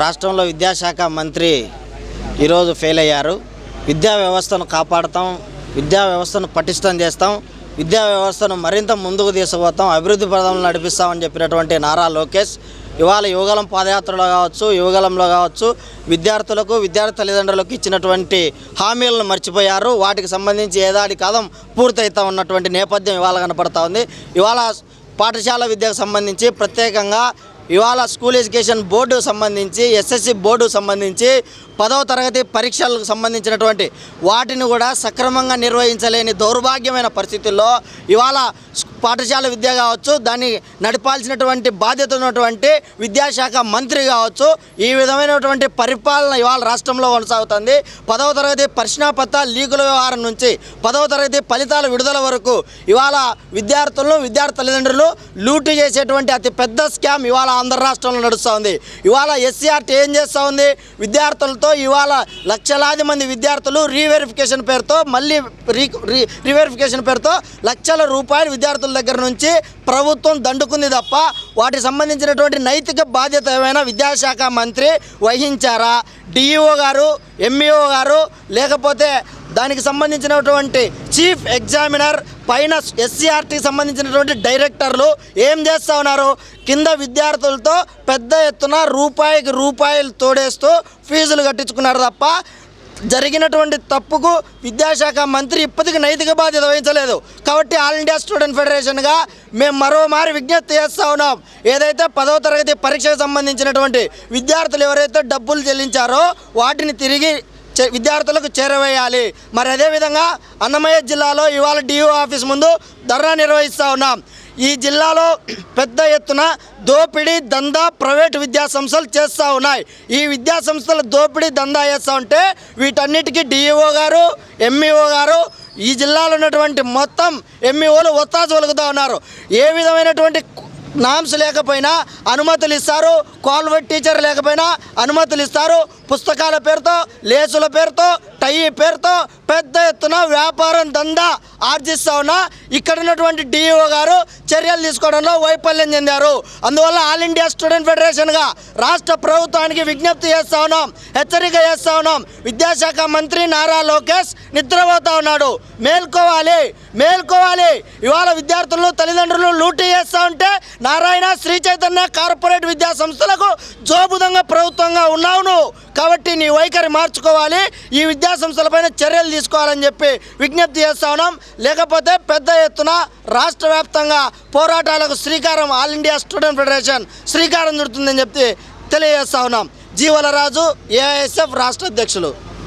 రాష్ట్రంలో విద్యాశాఖ మంత్రి ఈరోజు ఫెయిల్ అయ్యారు. విద్యా వ్యవస్థను కాపాడతాం విద్యా వ్యవస్థను పటిష్టం చేస్తాం విద్యా వ్యవస్థను మరింత ముందుకు తీసుకుపోతాం అభివృద్ధి పదంలో నడిపిస్తామని చెప్పినటువంటి నారా లోకేష్ ఇవాళ యువగలం పాదయాత్రలో కావచ్చు యువగలంలో కావచ్చు విద్యార్థులకు విద్యార్థి తల్లిదండ్రులకు ఇచ్చినటువంటి హామీలను మర్చిపోయారు. వాటికి సంబంధించి ఏదాడి కాలం పూర్తయితా ఉన్నటువంటి నేపథ్యం ఇవాళ కనపడతా ఉంది. ఇవాళ పాఠశాల విద్యకు సంబంధించి ప్రత్యేకంగా ఇవాళ స్కూల్ ఎడ్యుకేషన్ బోర్డు సంబంధించి ఎస్ఎస్సి బోర్డు సంబంధించి పదవ తరగతి పరీక్షలకు సంబంధించినటువంటి వాటిని కూడా సక్రమంగా నిర్వహించలేని దౌర్భాగ్యమైన పరిస్థితుల్లో ఇవాళ పాఠశాల విద్య కావచ్చు దాన్ని నడిపాల్సినటువంటి బాధ్యత ఉన్నటువంటి విద్యాశాఖ మంత్రి కావచ్చు ఈ విధమైనటువంటి పరిపాలన ఇవాళ రాష్ట్రంలో కొనసాగుతుంది. పదవ తరగతి ప్రశ్నాపత్రాల లీకుల వ్యవహారం నుంచి పదవ తరగతి ఫలితాల విడుదల వరకు ఇవాళ విద్యార్థులను విద్యార్థి తల్లిదండ్రులు లూటు చేసేటువంటి అతి పెద్ద స్కామ్ ఇవాళ ఆంధ్ర రాష్ట్రంలో నడుస్తుంది. ఇవాళ ఎస్సీఆర్టీ ఏం చేస్తూ ఉంది విద్యార్థులతో ఇవాళ లక్షలాది మంది విద్యార్థులు రీవెరిఫికేషన్ పేరుతో మళ్ళీ రీ రీ రీవెరిఫికేషన్ పేరుతో లక్షల రూపాయలు విద్యార్థులు దగ్గర నుంచి ప్రభుత్వం దండుకుంది తప్ప వాటికి సంబంధించినటువంటి నైతిక బాధ్యత ఏమైనా విద్యాశాఖ మంత్రి వహించారా? డిఈఓ గారు ఎంఈఓ గారు లేకపోతే దానికి సంబంధించినటువంటి చీఫ్ ఎగ్జామినర్ పైన ఎస్సీఆర్టీకి సంబంధించినటువంటి డైరెక్టర్లు ఏం చేస్తూ ఉన్నారు? కింద విద్యార్థులతో పెద్ద ఎత్తున రూపాయికి రూపాయలు తోడేస్తూ ఫీజులు కట్టించుకున్నారు తప్ప జరిగినటువంటి తప్పుకు విద్యాశాఖ మంత్రి ఇప్పటికీ నైతిక బాధ్యత వహించలేదు. కాబట్టి ఆల్ ఇండియా స్టూడెంట్ ఫెడరేషన్గా మేము మరోమారి విజ్ఞప్తి చేస్తూ ఉన్నాం. ఏదైతే పదవ తరగతి పరీక్షకు సంబంధించినటువంటి విద్యార్థులు ఎవరైతే డబ్బులు చెల్లించారో వాటిని తిరిగి చే- విద్యార్థులకు చేరవేయాలి. మరి అదేవిధంగా అన్నమయ్య జిల్లాలో ఇవాళ డిఓ ఆఫీస్ ముందు ధర్నా నిర్వహిస్తూ ఉన్నాం. ఈ జిల్లాలో పెద్ద ఎత్తున దోపిడీ దందా ప్రైవేటు విద్యాసంస్థలు చేస్తూ ఉన్నాయి. ఈ విద్యాసంస్థలు దోపిడీ దందా చేస్తూ ఉంటే వీటన్నిటికీ డిఈఓ గారు ఎంఈఓ గారు ఈ జిల్లాలో ఉన్నటువంటి మొత్తం ఎంఈఓలు ఒత్తాసు వలుగుతూ ఉన్నారు. ఏ విధమైనటువంటి నామ్స్ లేకపోయినా అనుమతులు ఇస్తారు క్వాలిఫైడ్ టీచర్ లేకపోయినా అనుమతులు ఇస్తారు పుస్తకాల పేరుతో లేసుల పేరుతో టై పేరుతో పెద్ద ఎత్తున వ్యాపారం దందా ఆర్జిస్తా ఉన్నా ఇక్కడ ఉన్నటువంటి డిఈఓ గారు చర్యలు తీసుకోవడంలో వైఫల్యం చెందారు. అందువల్ల ఆల్ ఇండియా స్టూడెంట్ ఫెడరేషన్గా రాష్ట్ర ప్రభుత్వానికి విజ్ఞప్తి చేస్తా ఉన్నాం హెచ్చరిక చేస్తా ఉన్నాం. విద్యాశాఖ మంత్రి నారా లోకేష్ నిద్రపోతా ఉన్నాడు. మేల్కోవాలి మేల్కోవాలి. ఇవాళ విద్యార్థులు తల్లిదండ్రులు లూటీ చేస్తూ ఉంటే నారాయణ శ్రీ చైతన్య కార్పొరేట్ విద్యా సంస్థలకు జోబుదంగా ప్రభుత్వంగా ఉన్నావు నువ్వు కాబట్టి నీ వైఖరి మార్చుకోవాలి ఈ విద్యాసంస్థలపైన చర్యలు తీసుకోవాలని చెప్పి విజ్ఞప్తి చేస్తా ఉన్నాం. లేకపోతే పెద్ద ఎత్తున రాష్ట్ర వ్యాప్తంగా పోరాటాలకు శ్రీకారం ఆల్ ఇండియా స్టూడెంట్ ఫెడరేషన్ శ్రీకారం చుడుతుందని చెప్పి తెలియజేస్తా ఉన్నాం. జీవలరాజు ఏఐఎస్ఎఫ్ రాష్ట్ర అధ్యక్షులు.